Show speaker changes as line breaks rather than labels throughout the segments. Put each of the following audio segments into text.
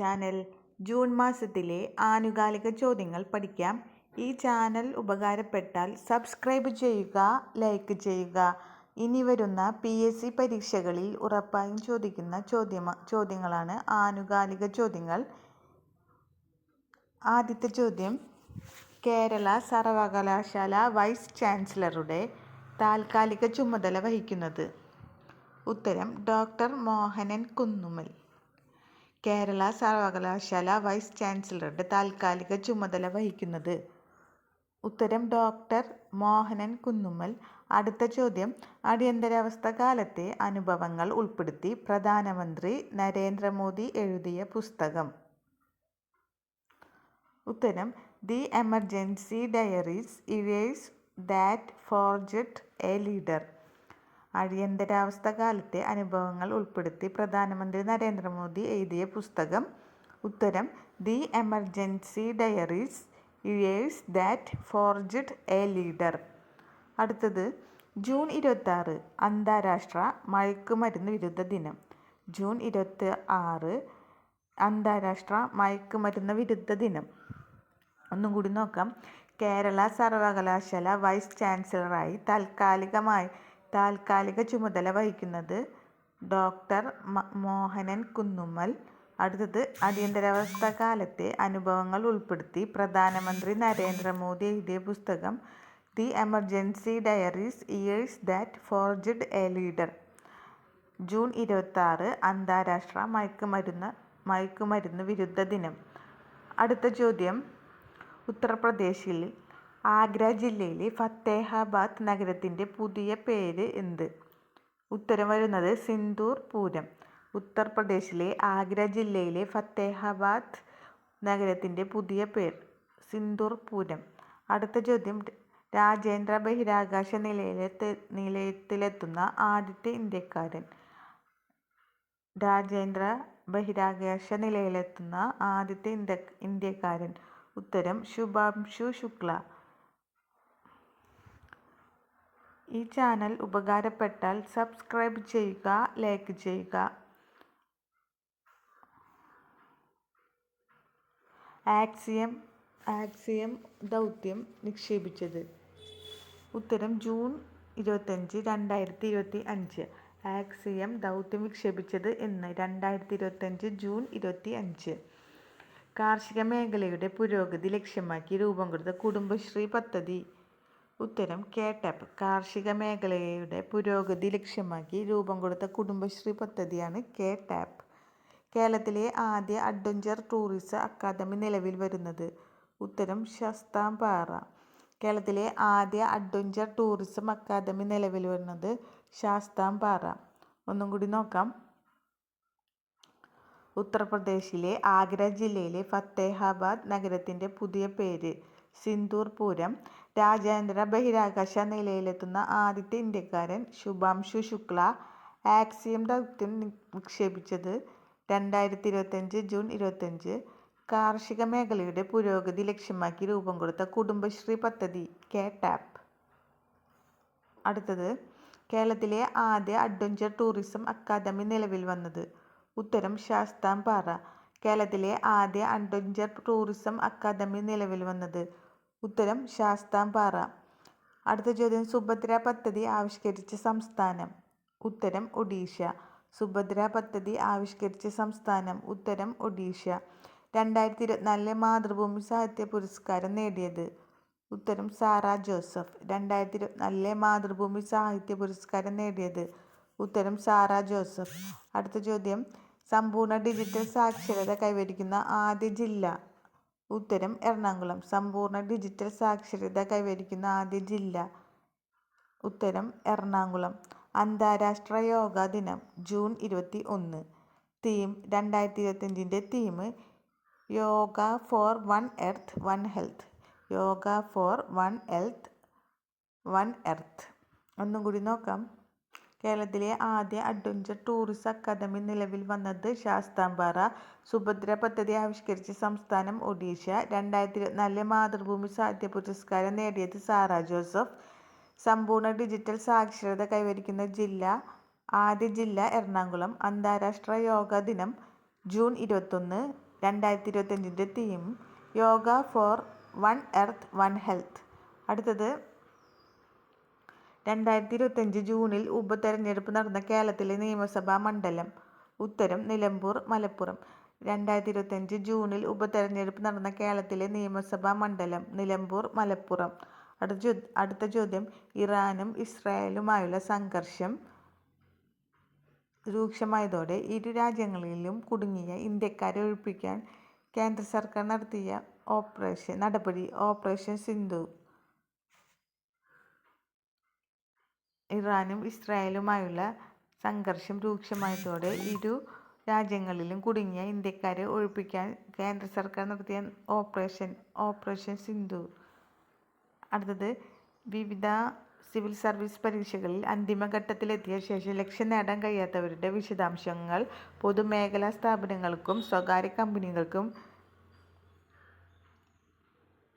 Channel. June മാസത്തിലെ ആനുകാലിക ചോദ്യങ്ങൾ പഠിക്കാം. ഈ ചാനൽ ഉപകാരപ്പെട്ടാൽ സബ്സ്ക്രൈബ് ചെയ്യുക ലൈക്ക് ചെയ്യുക. ഇനി വരുന്ന പി എസ് സി പരീക്ഷകളിൽ ഉറപ്പായും ചോദിക്കുന്ന ചോദ്യ ചോദ്യങ്ങളാണ് ആനുകാലിക ചോദ്യങ്ങൾ. ആദ്യത്തെ ചോദ്യം. കേരള സർവകലാശാല വൈസ് ചാൻസലറുടെ താൽക്കാലിക ചുമതല വഹിക്കുന്നത്. ഉത്തരം ഡോക്ടർ മോഹനൻ കുന്നുമ്മൽ. കേരള സർവകലാശാല വൈസ് ചാൻസലറുടെ താൽക്കാലിക ചുമതല വഹിക്കുന്നത്. ഉത്തരം ഡോക്ടർ മോഹനൻ കുന്നുമ്മൽ. അടുത്ത ചോദ്യം അടിയന്തരാവസ്ഥ കാലത്തെ അനുഭവങ്ങൾ ഉൾപ്പെടുത്തി പ്രധാനമന്ത്രി നരേന്ദ്രമോദി എഴുതിയ പുസ്തകം. ഉത്തരം the emergency diaries years that forged a leader. അടിയന്തരാവസ്ഥ കാലത്തെ അനുഭവങ്ങൾ ഉൾപ്പെടുത്തി പ്രധാനമന്ത്രി നരേന്ദ്രമോദി എഴുതിയ പുസ്തകം. ഉത്തരം the emergency diaries years that forged a leader അടുത്തത് ജൂൺ ഇരുപത്തി അന്താരാഷ്ട്ര മയക്കുമരുന്ന് വിരുദ്ധ ദിനം ജൂൺ ഇരുപത്തി ആറ് അന്താരാഷ്ട്ര മയക്കുമരുന്ന് വിരുദ്ധ ദിനം. ഒന്നും കൂടി നോക്കാം. കേരള സർവകലാശാല വൈസ് ചാൻസലറായി താൽക്കാലികമായി താൽക്കാലിക ചുമതല വഹിക്കുന്നത് ഡോക്ടർ മോഹനൻ കുന്നുമ്മൽ. അടുത്തത് അടിയന്തരാവസ്ഥ കാലത്തെ അനുഭവങ്ങൾ ഉൾപ്പെടുത്തി പ്രധാനമന്ത്രി നരേന്ദ്രമോദി എഴുതിയ പുസ്തകം the emergency diaries years that forged a leader. June ഇരുപത്തി അന്താരാഷ്ട്ര മയക്കുമരുന്ന് മയക്കുമരുന്ന് വിരുദ്ധ ദിനം. അടുത്ത ചോദ്യം ഉത്തർപ്രദേശിൽ ആഗ്ര ജില്ലയിലെ ഫത്തേഹാബാദ് നഗരത്തിന്റെ പുതിയ പേര് എന്ത്? ഉത്തരം വരുന്നത് സിന്ദൂർ പൂരം. ഉത്തർപ്രദേശിലെ ആഗ്ര ജില്ലയിലെ ഫത്തേഹാബാദ് നഗരത്തിന്റെ പുതിയ പേര് സിന്ദൂർ പൂരം. അടുത്ത ചോദ്യം രാജേന്ദ്ര ബഹിരാകാശ നിലയത്തെ നിലയത്തിലെത്തുന്ന ആദ്യത്തെ ഇന്ത്യക്കാരൻ. രാജേന്ദ്ര ബഹിരാകാശ നിലയിലെത്തുന്ന ആദ്യത്തെ ഇന്ത്യ ഇന്ത്യക്കാരൻ. ഉത്തരം ശുഭാംശു ശുക്ല. ഈ ചാനൽ ഉപകാരപ്പെട്ടാൽ സബ്സ്ക്രൈബ് ചെയ്യുക ലൈക്ക് ചെയ്യുക. ആക്സിയം ആക്സിയം ദൗത്യം നിക്ഷേപിച്ചത്. ഉത്തരം ജൂൺ ഇരുപത്തഞ്ച് രണ്ടായിരത്തി ഇരുപത്തി അഞ്ച് ആക്സിയം ദൗത്യം വിക്ഷേപിച്ചത് എന്ന് രണ്ടായിരത്തി ഇരുപത്തഞ്ച് ജൂൺ ഇരുപത്തി അഞ്ച് കാർഷിക മേഖലയുടെ പുരോഗതി ലക്ഷ്യമാക്കി രൂപം കൊടുത്ത കുടുംബശ്രീ പദ്ധതി. ഉത്തരം കേട്ടപ്പ് കാർഷിക മേഖലയുടെ പുരോഗതി ലക്ഷ്യമാക്കി രൂപം കൊടുത്ത കുടുംബശ്രീ പദ്ധതിയാണ് കെ ടാപ്പ് കേരളത്തിലെ ആദ്യ അഡ്വഞ്ചർ ടൂറിസം അക്കാദമി നിലവിൽ വരുന്നത്. ഉത്തരം ശാസ്താംപാറ. കേരളത്തിലെ ആദ്യ അഡ്വഞ്ചർ ടൂറിസം അക്കാദമി നിലവിൽ വരുന്നത് ശാസ്താംപാറ. ഒന്നും കൂടി നോക്കാം. ഉത്തർപ്രദേശിലെ ആഗ്ര ജില്ലയിലെ ഫത്തേഹാബാദ് നഗരത്തിന്റെ പുതിയ പേര് സിന്ദൂർ പൂരം രാജ്യാന്തര ബഹിരാകാശ നിലയിലെത്തുന്ന ആദ്യത്തെ ഇന്ത്യക്കാരൻ ശുഭാംശു ശുക്ല ആക്സിയം ദൗത്യം നിക്ഷേപിച്ചത് രണ്ടായിരത്തി ഇരുപത്തഞ്ച് ജൂൺ ഇരുപത്തഞ്ച് കാർഷിക മേഖലയുടെ പുരോഗതി ലക്ഷ്യമാക്കി രൂപം കൊടുത്ത കുടുംബശ്രീ പദ്ധതി കെ ടാപ്പ്. അടുത്തത് കേരളത്തിലെ ആദ്യ അഡ്വഞ്ചർ ടൂറിസം അക്കാദമി നിലവിൽ വന്നത് ഉത്തരം ശാസ്താംപാറ. കേരളത്തിലെ ആദ്യ അഡ്വഞ്ചർ ടൂറിസം അക്കാദമി നിലവിൽ വന്നത് ഉത്തരം ശാസ്താംപാറ അടുത്ത ചോദ്യം സുഭദ്ര പദ്ധതി ആവിഷ്കരിച്ച സംസ്ഥാനം. ഉത്തരം ഒഡീഷ. സുഭദ്ര പദ്ധതി ആവിഷ്കരിച്ച സംസ്ഥാനം. ഉത്തരം ഒഡീഷ. രണ്ടായിരത്തി ഇരുപത്തിനാലിലെ മാതൃഭൂമി സാഹിത്യ പുരസ്കാരം നേടിയത്. ഉത്തരം സാറ ജോസഫ്. രണ്ടായിരത്തി ഇരുപത്തിനാലിലെ മാതൃഭൂമി സാഹിത്യ പുരസ്കാരം നേടിയത്. ഉത്തരം സാറ ജോസഫ്. അടുത്ത ചോദ്യം സമ്പൂർണ ഡിജിറ്റൽ സാക്ഷരത കൈവരിക്കുന്ന ആദ്യ ജില്ല. ഉത്തരം എറണാകുളം. സമ്പൂർണ ഡിജിറ്റൽ സാക്ഷരത കൈവരിക്കുന്ന ആദ്യ ജില്ല. ഉത്തരം എറണാകുളം. അന്താരാഷ്ട്ര യോഗാ ദിനം ജൂൺ ഇരുപത്തി ഒന്ന് തീം രണ്ടായിരത്തി ഇരുപത്തഞ്ചിന്റെ theme yoga for one earth one health. Yoga for one health one earth. ഒന്നും കൂടി നോക്കാം. കേരളത്തിലെ ആദ്യ അഡ്വഞ്ചർ ടൂറിസം അക്കാദമി നിലവിൽ വന്നത് ശാസ്താംപാറ. സുഭദ്ര പദ്ധതി ആവിഷ്കരിച്ച സംസ്ഥാനം ഒഡീഷ. രണ്ടായിരത്തി ഇരുപത്തിനാലിലെ മാതൃഭൂമി സാഹിത്യ പുരസ്കാരം നേടിയത് സാറ ജോസഫ്. സമ്പൂർണ ഡിജിറ്റൽ സാക്ഷരത കൈവരിക്കുന്ന ജില്ല ആദ്യ ജില്ല എറണാകുളം. അന്താരാഷ്ട്ര യോഗ ദിനം ജൂൺ ഇരുപത്തൊന്ന് രണ്ടായിരത്തി ഇരുപത്തഞ്ചിന്റെ theme yoga for one earth one health. അടുത്തത് രണ്ടായിരത്തി ഇരുപത്തഞ്ച് ജൂണിൽ ഉപതെരഞ്ഞെടുപ്പ് നടന്ന കേരളത്തിലെ നിയമസഭാ മണ്ഡലം. ഉത്തരം നിലമ്പൂർ മലപ്പുറം. രണ്ടായിരത്തി ഇരുപത്തഞ്ച് ജൂണിൽ ഉപതെരഞ്ഞെടുപ്പ് നടന്ന കേരളത്തിലെ നിയമസഭാ മണ്ഡലം നിലമ്പൂർ മലപ്പുറം. അടുത്ത അടുത്ത ചോദ്യം ഇറാനും ഇസ്രായേലുമായുള്ള സംഘർഷം രൂക്ഷമായതോടെ ഇരു രാജ്യങ്ങളിലും കുടുങ്ങിയ ഇന്ത്യക്കാരെ ഒഴിപ്പിക്കാൻ കേന്ദ്ര സർക്കാർ നടത്തിയ ഓപ്പറേഷൻ നടപടി ഓപ്പറേഷൻ സിന്ധു. ഇറാനും ഇസ്രായേലുമായുള്ള സംഘർഷം രൂക്ഷമായതോടെ ഇരു രാജ്യങ്ങളിലും കുടുങ്ങിയ ഇന്ത്യക്കാരെ ഒഴിപ്പിക്കാൻ കേന്ദ്ര സർക്കാർ നടത്തിയ ഓപ്പറേഷൻ ഓപ്പറേഷൻ സിന്ധു. അടുത്തത് വിവിധ സിവിൽ സർവീസ് പരീക്ഷകളിൽ അന്തിമഘട്ടത്തിലെത്തിയ ശേഷം ലക്ഷ്യം നേടാൻ കഴിയാത്തവരുടെ വിശദാംശങ്ങൾ പൊതുമേഖലാ സ്ഥാപനങ്ങൾക്കും സ്വകാര്യ കമ്പനികൾക്കും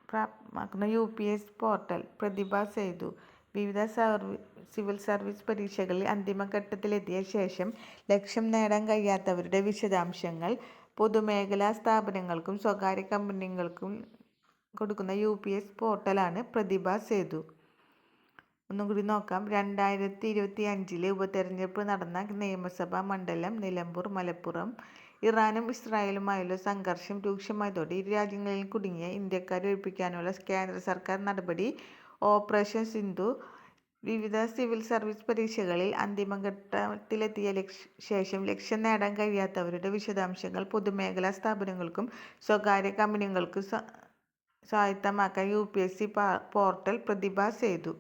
പ്രാപ്തമാക്കുന്ന. U P S portal Pratibha Setu. വിവിധ സർവീ സിവിൽ സർവീസ് പരീക്ഷകളിൽ അന്തിമഘട്ടത്തിലെത്തിയ ശേഷം ലക്ഷ്യം നേടാൻ കഴിയാത്തവരുടെ വിശദാംശങ്ങൾ പൊതുമേഖലാ സ്ഥാപനങ്ങൾക്കും സ്വകാര്യ കമ്പനികൾക്കും കൊടുക്കുന്ന യു പി എസ് പോർട്ടലാണ് പ്രതിഭ സേതു. ഒന്നും കൂടി നോക്കാം. രണ്ടായിരത്തി ഇരുപത്തി അഞ്ചിലെ ഉപതെരഞ്ഞെടുപ്പ് നടന്ന നിയമസഭാ മണ്ഡലം നിലമ്പൂർ മലപ്പുറം. ഇറാനും ഇസ്രായേലുമായുള്ള സംഘർഷം രൂക്ഷമായതോടെ ഇരു രാജ്യങ്ങളിൽ കുടുങ്ങിയ ഇന്ത്യക്കാരെ ഒഴിപ്പിക്കാനുള്ള കേന്ദ്ര സർക്കാർ നടപടി ഓപ്പറേഷൻ സിന്ധു വിവിധ സിവിൽ സർവീസ് പരീക്ഷകളിൽ അന്തിമഘട്ടത്തിലെത്തിയ ശേഷം ലക്ഷ്യം നേടാൻ കഴിയാത്തവരുടെ വിശദാംശങ്ങൾ പൊതുമേഖലാ സ്ഥാപനങ്ങൾക്കും സ്വകാര്യ കമ്പനികൾക്കും സ്വായത്തമാക്കാൻ U P S C portal Pratibha Setu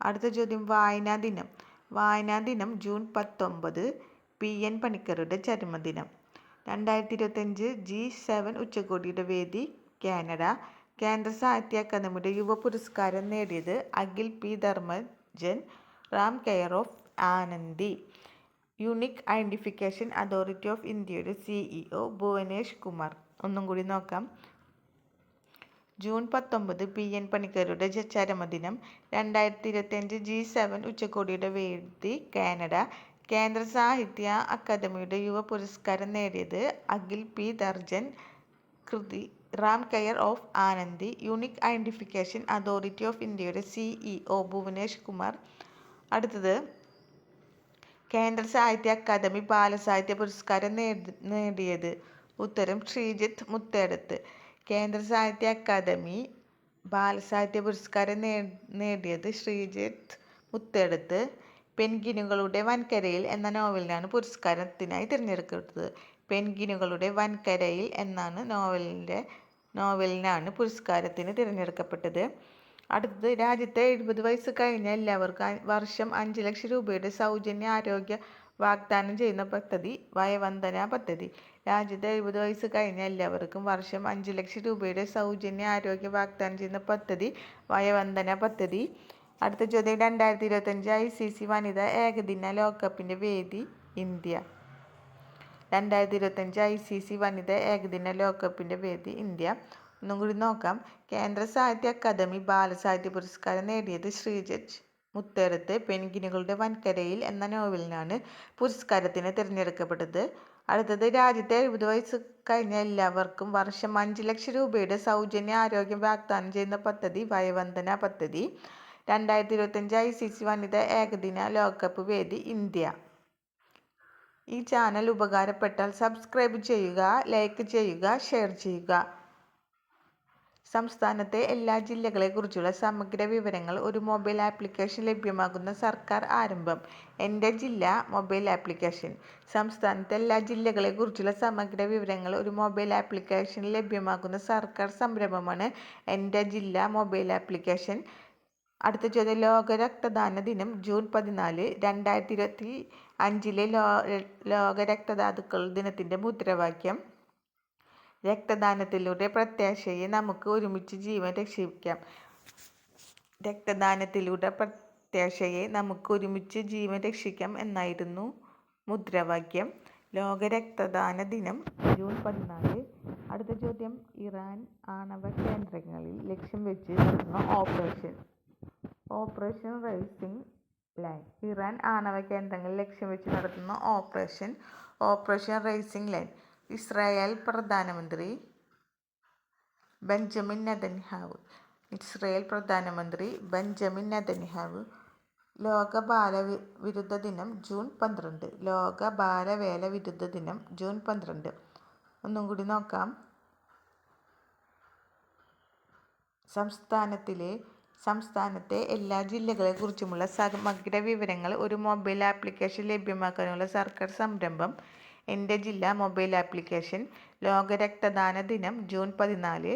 അടുത്ത ചോദ്യം വായനാ ദിനം. വായനാ ദിനം ജൂൺ പത്തൊമ്പത് പി എൻ പണിക്കരുടെ ചരമദിനം. രണ്ടായിരത്തി ഇരുപത്തഞ്ച് ജി സെവൻ ഉച്ചകോടിയുടെ വേദി കാനഡ. കേന്ദ്ര സാഹിത്യ അക്കാദമിയുടെ യുവ പുരസ്കാരം നേടിയത് Akhil P. Dharmajan Ram care of Anandi. Unique identification authority of ഇന്ത്യയുടെ സിഇഒ ഭുവനേഷ് കുമാർ. ഒന്നും കൂടി നോക്കാം. ജൂൺ പത്തൊമ്പത് പി. എൻ. പണിക്കരുടെ ചരമദിനം രണ്ടായിരത്തി ഇരുപത്തിയഞ്ച് ജി സെവൻ ഉച്ചകോടിയുടെ വേദി കാനഡ. കേന്ദ്ര സാഹിത്യ അക്കാദമിയുടെ യുവ പുരസ്കാരം നേടിയത് അഖിൽ പി. ദർജൻ കൃതി Ram care of Anandi unique identification authority of ഇന്ത്യയുടെ സിഇഒ ഭുവനേഷ് കുമാർ. അടുത്തത് കേന്ദ്ര സാഹിത്യ അക്കാദമി ബാലസാഹിത്യ പുരസ്കാരം നേടിയത് ഉത്തരം ശ്രീജിത്ത് മുത്തേടത്ത്. കേന്ദ്ര സാഹിത്യ അക്കാദമി ബാലസാഹിത്യ പുരസ്കാരം നേടിയത് ശ്രീജിത്ത് മുത്തേടത്ത്. പെൻഗിനുകളുടെ വൻകരയിൽ എന്ന നോവലിനാണ് പുരസ്കാരത്തിനായി തിരഞ്ഞെടുക്കപ്പെട്ടത്. പെൻഗിനുകളുടെ വൻകരയിൽ എന്നാണ് നോവലിന്റെ നോവലിനാണ് പുരസ്കാരത്തിന് തിരഞ്ഞെടുക്കപ്പെട്ടത്. അടുത്തത് രാജ്യത്തെ എഴുപത് വയസ്സ് കഴിഞ്ഞ എല്ലാവർക്കും വർഷം അഞ്ച് ലക്ഷം രൂപയുടെ സൗജന്യ ആരോഗ്യ വാഗ്ദാനം ചെയ്യുന്ന പദ്ധതി വയവന്ദന പദ്ധതി. രാജ്യത്തെ എഴുപത് വയസ്സ് കഴിഞ്ഞ എല്ലാവർക്കും വർഷം അഞ്ച് ലക്ഷം രൂപയുടെ സൗജന്യ ആരോഗ്യ വാഗ്ദാനം ചെയ്യുന്ന പദ്ധതി വയവന്ദന പദ്ധതി. അടുത്ത ചോദ്യം രണ്ടായിരത്തി ഇരുപത്തഞ്ച് ഐ സി സി വനിതാ ഏകദിന ലോകകപ്പിന്റെ വേദി ഇന്ത്യ. രണ്ടായിരത്തി ഇരുപത്തഞ്ച് ഐ സി സി വനിതാ ഏകദിന ലോകകപ്പിന്റെ വേദി ഇന്ത്യ. ഒന്നും കൂടി നോക്കാം. കേന്ദ്ര സാഹിത്യ അക്കാദമി ബാലസാഹിത്യ പുരസ്കാരം നേടിയത് ശ്രീജജ്. മുത്തേറത്ത് പെൻഗിനുകളുടെ വൻകരയിൽ എന്ന നോവലിനാണ് പുരസ്കാരത്തിന് തിരഞ്ഞെടുക്കപ്പെട്ടത്. അടുത്തത് രാജ്യത്തെ എഴുപത് വയസ്സ് കഴിഞ്ഞ എല്ലാവർക്കും വർഷം അഞ്ച് ലക്ഷം രൂപയുടെ സൗജന്യ ആരോഗ്യം വാഗ്ദാനം ചെയ്യുന്ന പദ്ധതി വയവന്ദന പദ്ധതി. രണ്ടായിരത്തി ഇരുപത്തഞ്ച് ഐ സി സി വനിതാ ഏകദിന ലോകകപ്പ് വേദി ഇന്ത്യ. ഈ ചാനൽ ഉപകാരപ്പെട്ടാൽ സബ്സ്ക്രൈബ് ചെയ്യുക ലൈക്ക് ചെയ്യുക ഷെയർ ചെയ്യുക. സംസ്ഥാനത്തെ എല്ലാ ജില്ലകളെക്കുറിച്ചുള്ള സമഗ്ര വിവരങ്ങൾ ഒരു മൊബൈൽ ആപ്ലിക്കേഷൻ ലഭ്യമാകുന്ന സർക്കാർ ആരംഭം. എന്റെ ജില്ല മൊബൈൽ ആപ്ലിക്കേഷൻ. സംസ്ഥാനത്തെ എല്ലാ ജില്ലകളെക്കുറിച്ചുള്ള സമഗ്ര വിവരങ്ങൾ ഒരു മൊബൈൽ ആപ്ലിക്കേഷൻ ലഭ്യമാകുന്ന സർക്കാർ സംരംഭമാണ് എന്റെ ജില്ല മൊബൈൽ ആപ്ലിക്കേഷൻ. അടുത്ത ചോദ്യം. ലോക രക്തദാന ദിനം ജൂൺ പതിനാല് രണ്ടായിരത്തി ഇരുപത്തി അഞ്ചിലെ ലോ ലോക രക്തദാതുക്കൾ ദിനത്തിന്റെ മുദ്രാവാക്യം. രക്തദാനത്തിലൂടെ പ്രത്യാശയെ നമുക്ക് ഒരുമിച്ച് ജീവൻ രക്ഷിക്കാം. രക്തദാനത്തിലൂടെ പ്രത്യാശയെ നമുക്ക് ഒരുമിച്ച് ജീവൻ രക്ഷിക്കാം എന്നായിരുന്നു മുദ്രാവാക്യം. ലോക രക്തദാന ദിനം ജൂൺ പതിനാല്. അടുത്ത ചോദ്യം. ഇറാൻ ആണവ കേന്ദ്രങ്ങളിൽ ലക്ഷ്യം വെച്ച് നടത്തുന്ന operation. Operation rising lion Iran ആണവ കേന്ദ്രങ്ങളിൽ ലക്ഷ്യം വെച്ച് നടത്തുന്ന operation operation rising lion Israel പ്രധാനമന്ത്രി ബെഞ്ചമിൻ നെതന്യാഹു. ഇസ്രായേൽ പ്രധാനമന്ത്രി ബെഞ്ചമിൻ നെതന്യാഹു. ലോക ബാല വിരുദ്ധ ദിനം ജൂൺ പന്ത്രണ്ട്. ലോക ബാലവേല വിരുദ്ധ ദിനം ജൂൺ പന്ത്രണ്ട്. ഒന്നും കൂടി നോക്കാം. സംസ്ഥാനത്തിലെ സംസ്ഥാനത്തെ എല്ലാ ജില്ലകളെക്കുറിച്ചുമുള്ള സമഗ്ര വിവരങ്ങൾ ഒരു മൊബൈൽ ആപ്ലിക്കേഷൻ ലഭ്യമാക്കാനുള്ള സർക്കാർ സംരംഭം. എന്റെ ജില്ല മൊബൈൽ ആപ്ലിക്കേഷൻ ലോക രക്തദാന ദിനം ജൂൺ പതിനാല്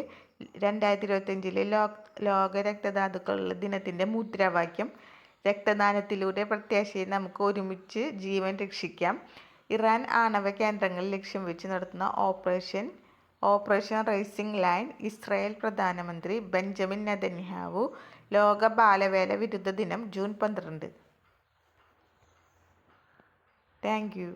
രണ്ടായിരത്തി ഇരുപത്തഞ്ചിലെ ലോ ലോക രക്തദാതുക്കളുള്ള ദിനത്തിന്റെ മുദ്രാവാക്യം. രക്തദാനത്തിലൂടെ പ്രത്യാശയെ നമുക്ക് ഒരുമിച്ച് ജീവൻ രക്ഷിക്കാം. ഇറാൻ ആണവ കേന്ദ്രങ്ങൾ ലക്ഷ്യം വെച്ച് നടത്തുന്ന operation operation rising lion Israel പ്രധാനമന്ത്രി ബെഞ്ചമിൻ നെതന്യാഹു ലോക ബാലവേല വിരുദ്ധ ദിനം ജൂൺ പന്ത്രണ്ട്. Thank you